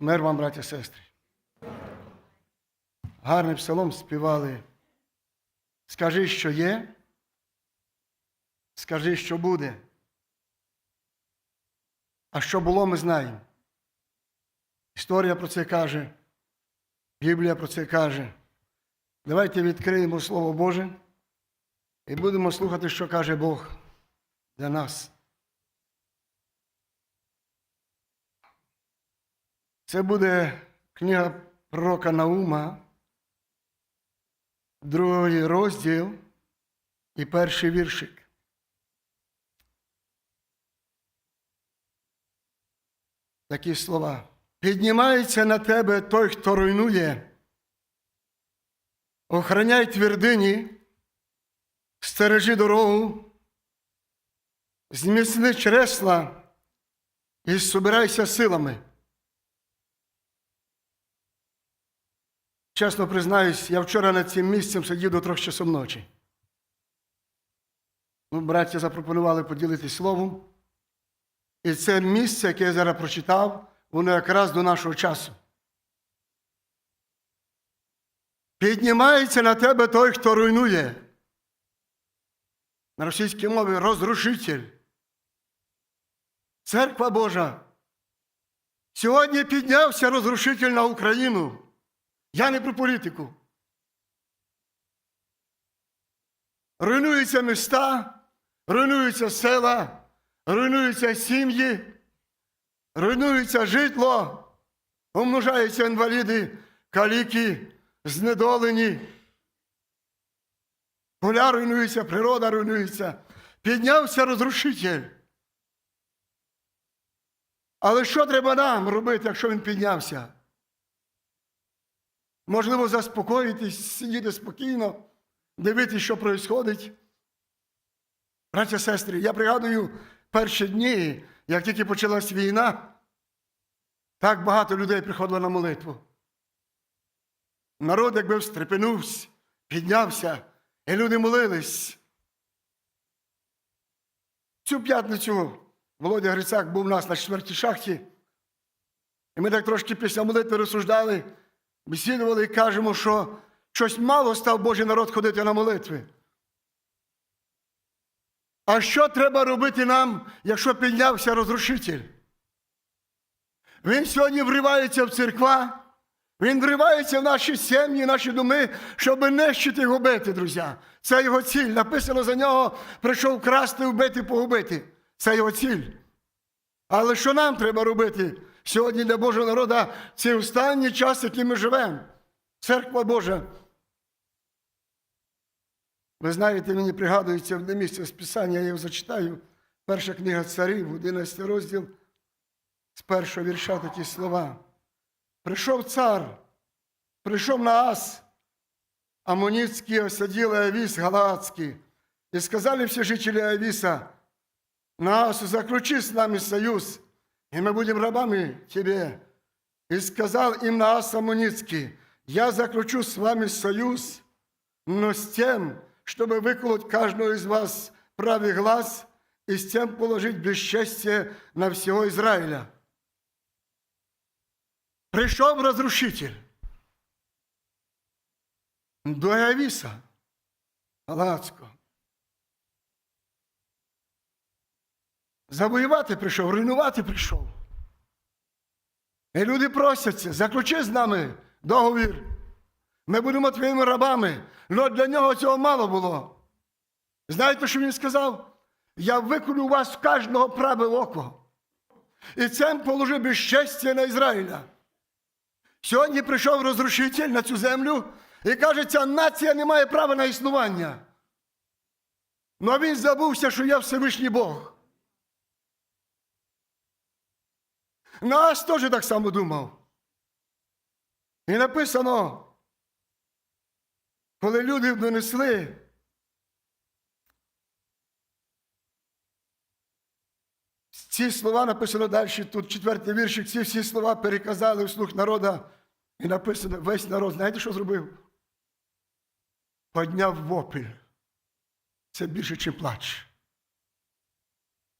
Мир вам, браття і сестри. Гарний псалом співали. Скажи, що є. Скажи, що буде. А що було, ми знаємо. Історія про це каже, Біблія про це каже. Давайте відкриємо Слово Боже і будемо слухати, що каже Бог для нас. Це буде книга пророка Наума, другий розділ і перший віршик. Такі слова. Піднімається на тебе той, хто руйнує, охраняй твердині, стережи дорогу, зміцни чресла і собирайся силами. Чесно признаюсь, я вчора над цим місцем сидів до трьох часов ночі. Ну, браття запропонували поділитися словом. І це місце, яке я зараз прочитав, воно якраз до нашого часу. Піднімається на тебе той, хто руйнує. На російській мові розрушитель. Церква Божа. Сьогодні піднявся розрушитель на Україну. Я не про політику. Руйнуються міста, руйнуються села, руйнуються сім'ї, руйнується житло, умножаються інваліди, каліки, знедолені. Поля руйнуються, природа руйнується. Піднявся розрушитель. Але що треба нам робити, якщо він піднявся? Можливо, заспокоїтись, сидіти спокійно, дивитися, що відбувається. Браття, сестри, я пригадую перші дні, як тільки почалась війна, так багато людей приходило на молитву. Народ, якби встрепенувся, піднявся, і люди молились. Цю п'ятницю Володя Грицак був у нас на четвертій шахті, і ми так трошки після молитви розсуждали, бесідували і кажемо, що щось мало став Божий народ ходити на молитви. А що треба робити нам, якщо піднявся розрушитель? Він сьогодні вривається в церква, він вривається в наші сім'ї, наші доми, щоб нищити і губити, друзі. Це його ціль. Написано за нього, прийшов красти, вбити, погубити. Це його ціль. Але що нам треба робити сьогодні для Божого народу цей останній час, який ми живемо? Церква Божа. Ви знаєте, мені пригадується одне місце з Писання, я його зачитаю. Перша книга царів, 11 розділ, з першого вірша такі слова. Прийшов цар, прийшов Наас, Амоницкий осадил Авис Галаадский, и сказали все жители Ависа, Наасу, заключи с нами союз, и мы будем рабами тебе. И сказал им Наас Амоницкий, я заключу с вами союз, но с тем, чтобы выколоть каждого из вас правый глаз и с тем положить бесчестие на всего Израиля. Прийшов розрушитель до Авіса Галацького. Завоювати прийшов, руйнувати прийшов. І люди просяться, заключи з нами договір. Ми будемо твоїми рабами. Але для нього цього мало було. Знаєте, що він сказав? Я виколю вас в кожного праве око. І цим положив безчестя на Ізраїля. Сьогодні прийшов розрушитель на цю землю і каже, ця нація не має права на існування. Ну а він забувся, що я Всевишній Бог. Нас теж так само думав. І написано, коли люди донесли, ці слова написано далі, тут четвертий віршик, ці всі слова переказали вслух народа. І написано, весь народ, знаєте, що зробив? Подняв вопіль. Це більше, ніж плач.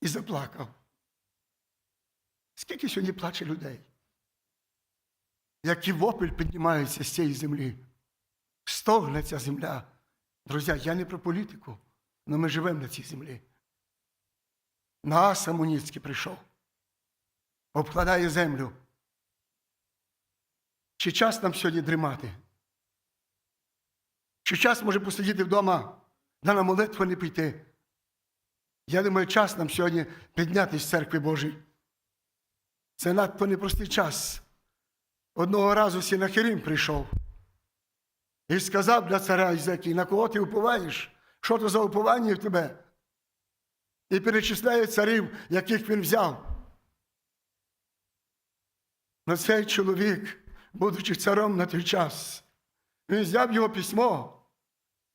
І заплакав. Скільки сьогодні плаче людей? як і вопель піднімається з цієї землі. Стогне ця земля. Друзі, я не про політику, але ми живемо на цій землі. Наас Амуніцький прийшов, обкладає землю. Чи час нам сьогодні дрімати? Чи час може посидіти вдома, да на молитву не піти? Я думаю, час нам сьогодні піднятися з церкви Божої. Це надто непростий час. Одного разу Сінахирим прийшов і сказав для царя Ізекії, на кого ти уповаєш? Що то за уповання в тебе? І перечисляє царів, яких він взяв. На цей чоловік, будучи царем на той час, він взяв його письмо,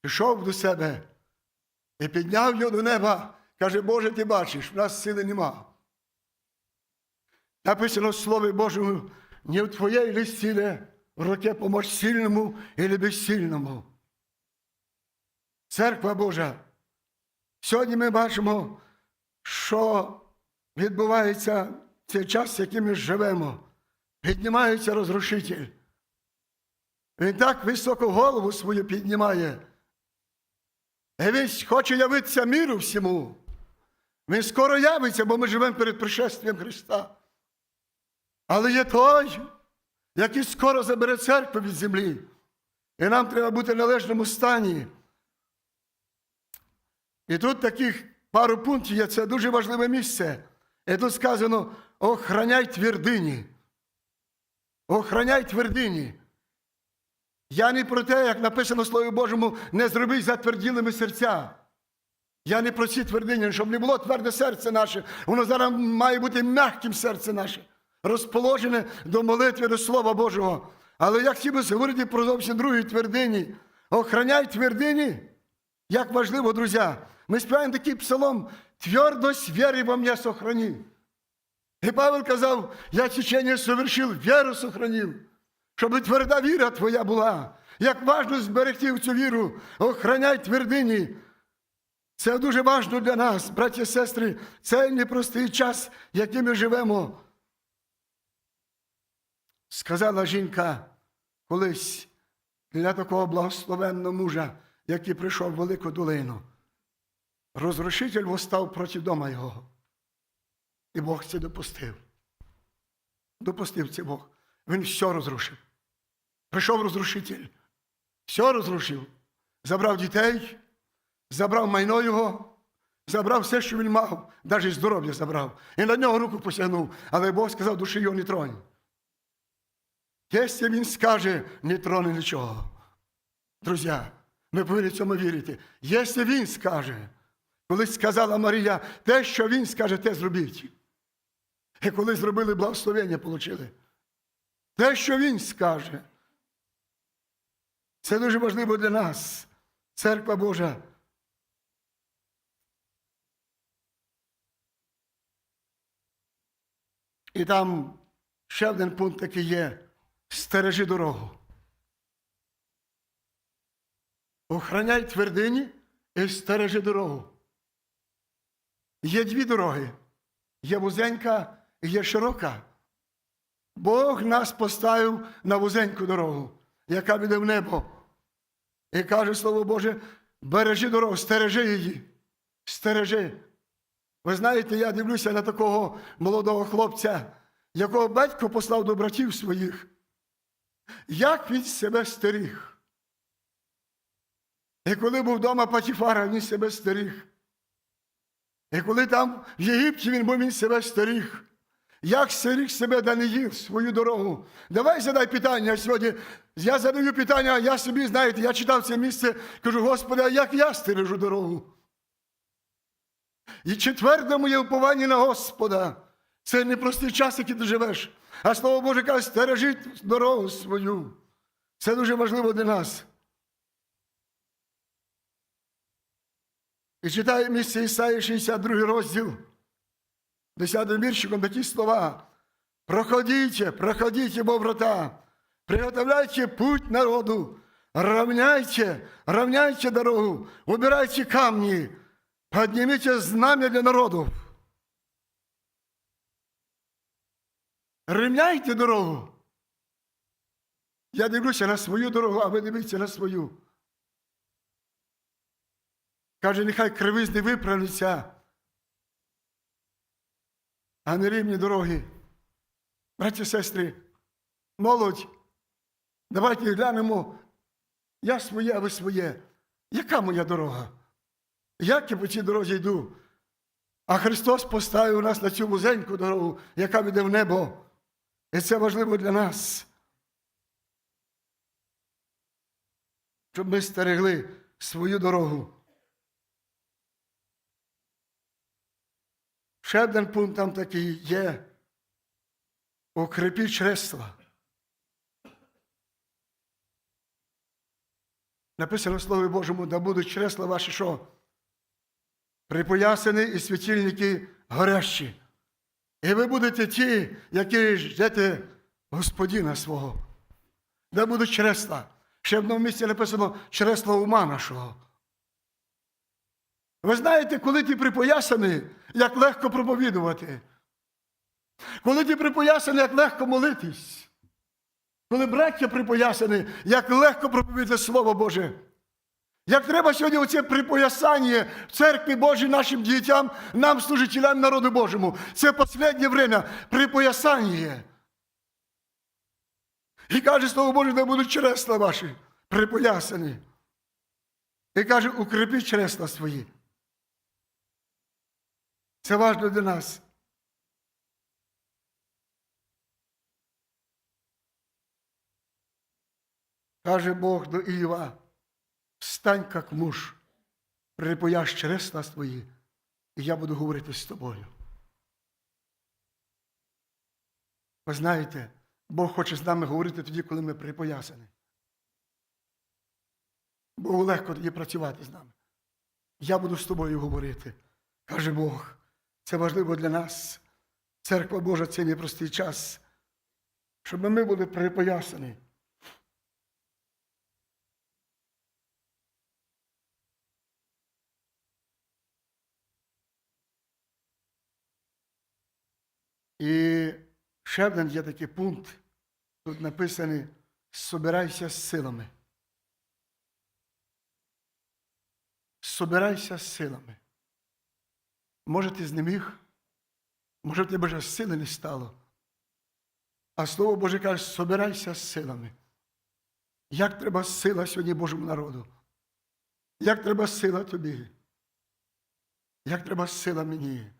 пішов до себе і підняв його до неба. Каже, Боже, ти бачиш, в нас сили нема. Написано в Слові Божому, не в твоєї ли силі в руке помочь сильному или безсильному. Церква Божа. Сьогодні ми бачимо, що відбувається в цей час, який ми живемо. Піднімається розрушитель. Він так високо голову свою піднімає. І він хоче явитися міру всьому. Він скоро явиться, бо ми живемо перед пришествием Христа. Але є той, який скоро забере церкву від землі. І нам треба бути в належному стані. І тут таких пару пунктів є, це дуже важливе місце. І тут сказано: охраняй твердині. Охраняй твердині. Я не про те, як написано в Слові Божому, не зроби затверділими серця. Я не про ці твердині, щоб не було тверде серце наше. Воно зараз має бути м'яким серце наше, розположене до молитви, до Слова Божого. Але я хотів би говорити про зовсім другій твердині. Охраняй твердині. Як важливо, друзі. Ми співаємо такий псалом, твердость віри во мне сохрани. І Павел казав, я течение совершив, віру сохранив, щоб тверда віра твоя була. Як важно зберегти цю віру, охраняй твердині. Це дуже важливо для нас, браті і сестри, цей непростий час, який ми живемо. Сказала жінка колись для такого благословенного мужа, який прийшов в велику долину. Розрушитель восстав проти дома його. І Бог це допустив. Допустив це Бог. Він все розрушив. Прийшов розрушитель, все розрушив. Забрав дітей, забрав майно його, забрав все, що він мав, навіть здоров'я забрав. І на нього руку посягнув. Але Бог сказав, душі його не тронь. Якщо він скаже, не троне нічого. Друзі, ми повинні цьому вірити. Якщо він скаже, колись сказала Марія, те, що він скаже, те зробіть. І коли зробили благословення, отримали. Те, що він скаже. Це дуже важливо для нас, церква Божа. І там ще один пункт такий є. Стережи дорогу. Охраняй твердині і стережи дорогу. Є дві дороги. Є вузенька і є широка. Бог нас поставив на вузеньку дорогу, яка веде в небо. І каже Слово Боже, бережи дорогу, стережи її, стережи. Ви знаєте, я дивлюся на такого молодого хлопця, якого батько послав до братів своїх. Як він себе стеріг? І коли був вдома Патіфара, він себе стеріг. І коли там в Єгипті він був, він себе стеріг. Як стеріг себе Даниїл свою дорогу? Давай задай питання сьогодні. Я задаю питання, я собі, знаєте, я читав це місце, кажу, Господи, а як я стережу дорогу? І четверте моє уповання на Господа. Це непростий час, який ти живеш. А слово Боже каже, стережи дорогу свою. Це дуже важливо для нас. І читаю місце Ісаї 62 розділ, 10 віршиком такі слова. Проходите, проходите, во врата, приготовляйте путь народу, равняйте, равняйте дорогу, убирайте камни, поднимите знамя для народу. Рівняйте дорогу. Я дивлюся на свою дорогу, а ви дивіться на свою. Каже, нехай кривизни виправляться, а не рівні дороги. Браті сестри, молодь, давайте глянемо, я своє, а ви своє. Яка моя дорога? Як я по цій дорозі йду? А Христос поставив нас на цю вузеньку дорогу, яка веде в небо. І це важливо для нас. Щоб ми стерегли свою дорогу. Ще один пункт там такий є. Укріпіть чресла. Написано в Слові Божому, да будуть чресла ваші що? Припоясані і світильники горящі. І ви будете ті, які ждете Господіна свого. Да будуть чресла. Ще в одному місці написано чресла ума нашого. Ви знаєте, коли ти припоясаний, як легко проповідувати. Коли ти припоясаний, як легко молитись. Коли браття припоясані, як легко проповідати Слово Боже. Як треба сьогодні оце припоясання в церкві Божій нашим дітям, нам, служителям народу Божому. Це останнє время припоясання. І каже Слово Боже, де будуть чресла ваші припоясані. І каже, укріпіть чресла свої. Це важливо для нас. Каже Бог до Іва, встань, як муж, припояш чресла свої, і я буду говорити з тобою. Ви знаєте, Бог хоче з нами говорити тоді, коли ми припоясані. Богу легко тоді працювати з нами. Я буду з тобою говорити, каже Бог. Це важливо для нас. Церква Божа це непростий час, щоб ми були припоясані. І ще один є такий пункт. Тут написаний Собирайся з силами. Собирайся з силами. Може, ти знеміг, може, тебе вже сили не стало. А Слово Боже каже, собирайся з силами. Як треба сила сьогодні Божому народу? Як треба сила тобі? Як треба сила мені?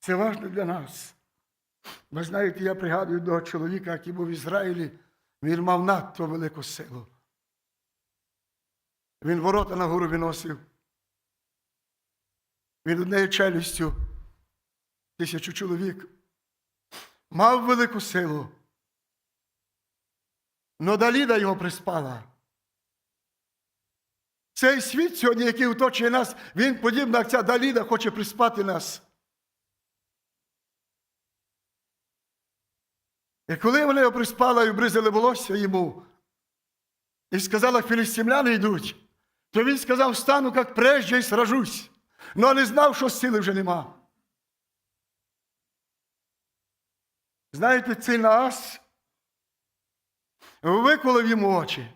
Це важливо для нас. Ви знаєте, я пригадую до чоловіка, який був в Ізраїлі, він мав надто велику силу. Він ворота на гору виносив. Він однією челюстю, тисячу чоловік, мав велику силу. Но Даліда його приспала. Цей світ сьогодні, який оточує нас, він подібно, як ця Даліда хоче приспати нас. І коли вони його приспали і обризали волосся йому, і сказала, філістимляни йдуть, то він сказав, стану, як прежде, і сражусь. Ну, не знав, що сили вже нема. Знаєте, цей нас виколив йому очі.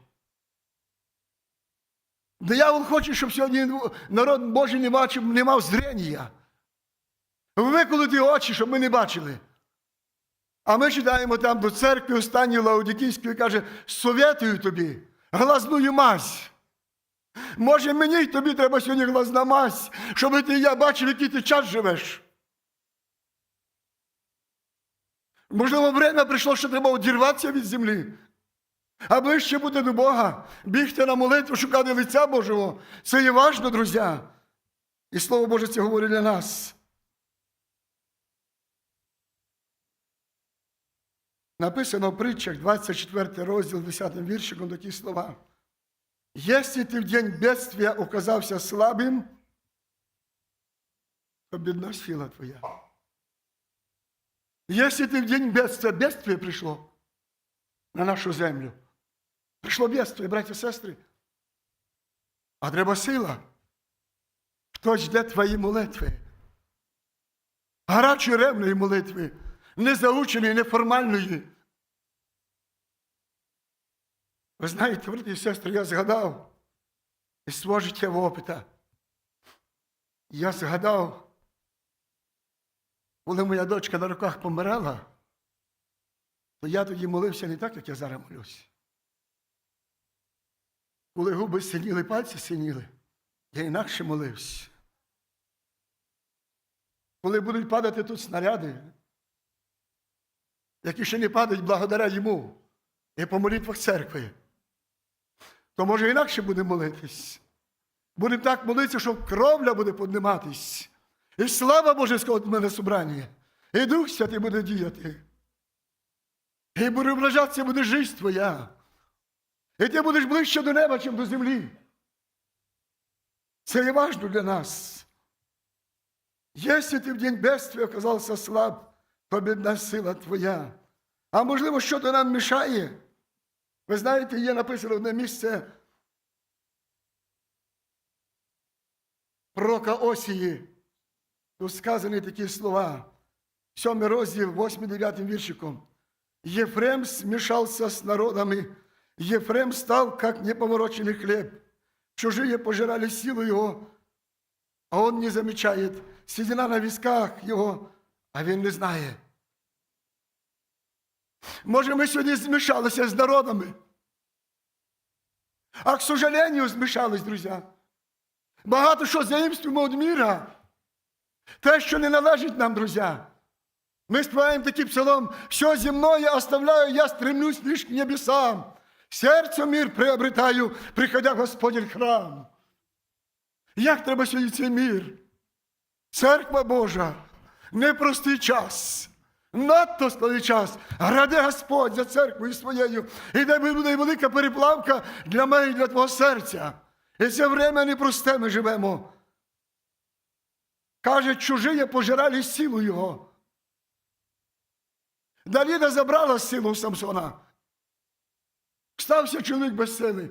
Диявол хоче, щоб сьогодні народ Божий не бачив, не мав зрення. Виколити очі, щоб ми не бачили. А ми читаємо там до церкви останньої Лаодікійської каже, совєтую тобі, глазную мазь. Може, мені й тобі треба сьогодні глазна мазь, щоб ти і я бачив, який ти час живеш. Можливо, время прийшло, що треба одірватися від землі, а ближче бути до Бога, бігти на молитву, шукати лиця Божого. Це є важно, друзі. І Слово Боже це говорить для нас. Написано в притчах, 24 розділ, 10 віршиком такі слова. Если ты в день бедствия оказався слабым, то бедна сила твоя. Если ты в день бедствия, бедствие пришло на нашу землю, пришло бедствие, браті і сестри, а треба сила. Хтось жде твої молитви, гарячої ревної молитви, незаученої, неформальної. Ви знаєте, брати і сестри, я згадав із свого життєвого опита. Я згадав, коли моя дочка на руках помирала, то я тоді молився не так, як я зараз молюсь. Коли губи синіли, пальці синіли, я інакше молився. Коли будуть падати тут снаряди, які ще не падають благодаря йому і по молитвах церкви, то може інакше будемо молитись. Будемо так молитися, що кровля буде підніматись. І слава Божа скот мене собрання. І Дух Святий буде діяти. І буде вражатися, буде життя твоя. І ти будеш ближче до неба, чим до землі. Це є важливо для нас. Если ты в день бедствия оказался слаб, то бідна сила твоя. А можливо, що то нам мішає? Ви знаєте, є написано одне місце пророка Осії. Тут сказані такі слова. Сьомий розділ, 8-9 віршиком. Ефрем смешался с народами, Ефрем стал, как неповороченный хлеб. Чужие пожирали силу его, а он не замечает. Седина на висках його, а він не знає. Може, ми сьогодні змішалися з народами. А к сожалению, змішались, друзі. Багато що заїмствуємо від міра. Те, що не належить нам, друзі. Ми співаємо такий псалом, все земное оставляю, я стремлюсь лишь к небесам. Серце мир приобретаю, приходя в храм. Як треба сьогодні цей мір? Церква Божа, непростий час, надто складний час. Граде Господь за церквою своєю. І де буде велика переплавка для мене і для твого серця. І це время непросте ми живемо. Каже, чужі пожирали силу його. Давіда забрала силу Самсона. Стався чоловік без сили.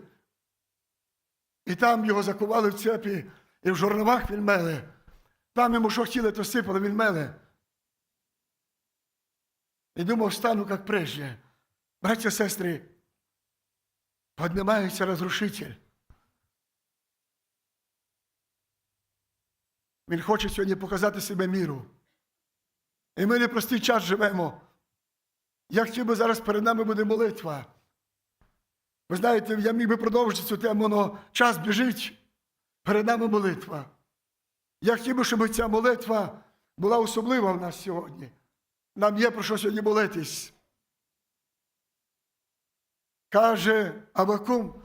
І там його закували в цепі, і в жорновах він мели. Там йому що хотіли, то сипали, він меле. І думав, стану, як прежде. Браття, сестри, поднимається розрушитель. Він хоче сьогодні показати себе міру. І ми непростий час живемо. Я хотів би зараз перед нами буде молитва. Ви знаєте, я міг би продовжити цю тему, але час біжить. Перед нами молитва. Я хотів би, щоб ця молитва була особлива в нас сьогодні. Нам є про що сьогодні молитись. Каже Авакум,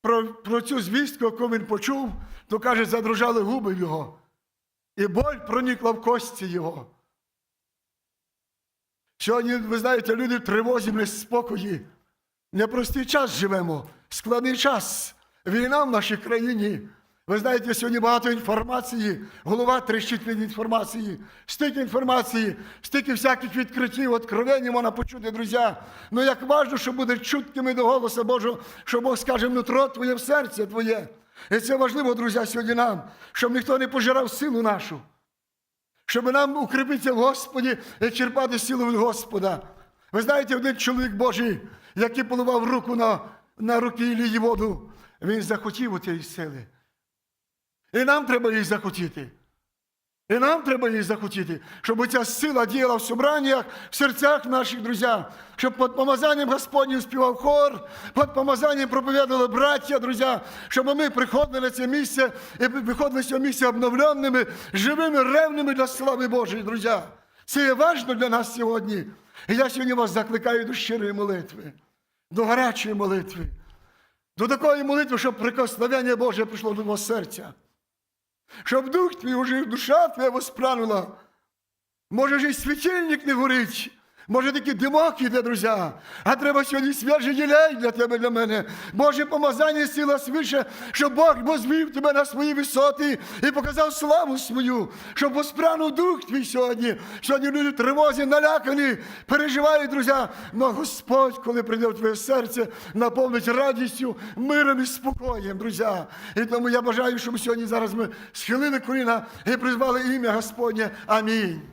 про, про цю звістку, яку він почув, то каже, задрожали губи його, і боль проникла в кості його. Сьогодні, ви знаєте, люди в тривозі, в неспокої. Непростий час живемо, складний час. Війна в нашій країні. Ви знаєте, сьогодні багато інформації, голова трещить від інформації, стільки інформації, стільки всяких відкриттів, откровень можна почути, друзі. Ну як важливо, що буде чуткими до голосу Божого, що Бог скаже нутро твоє в серце твоє. І це важливо, друзі, сьогодні нам, щоб ніхто не пожирав силу нашу, щоб нам укріпитися в Господі і черпати силу від Господа. Ви знаєте, один чоловік Божий, який поливав руку на, на руки Ілії воду, він захотів у тієї сили. І нам треба її захотіти. І нам треба її захотіти, щоб ця сила діяла в собраннях, в серцях наших друзів, щоб під помазанням Господнім співав хор, під помазанням проповідали браття, друзі, щоб ми приходили на це місце і виходили з цього місця обновленими, живими, ревними для слави Божої, друзі. Це є важливо для нас сьогодні. І я сьогодні вас закликаю до щирої молитви, до гарячої молитви, до такої молитви, щоб прикосновення Боже прийшло до твого серця. Щоб дух твій ожив, душа твоя воспранула. Може ж і світильник не горить, може такі димок іде, друзі. А треба сьогодні свіжий ділей для тебе, для мене. Боже помазання сила свише, щоб Бог возвів тебе на свої висоти і показав славу свою, щоб воспранув дух твій сьогодні. Сьогодні люди тривозі, налякані, переживають, друзі. Но Господь, коли прийде в твоє серце, наповнить радістю, миром і спокоєм, друзі. І тому я бажаю, щоб сьогодні зараз ми схилили коліна і призвали ім'я Господнє. Амінь.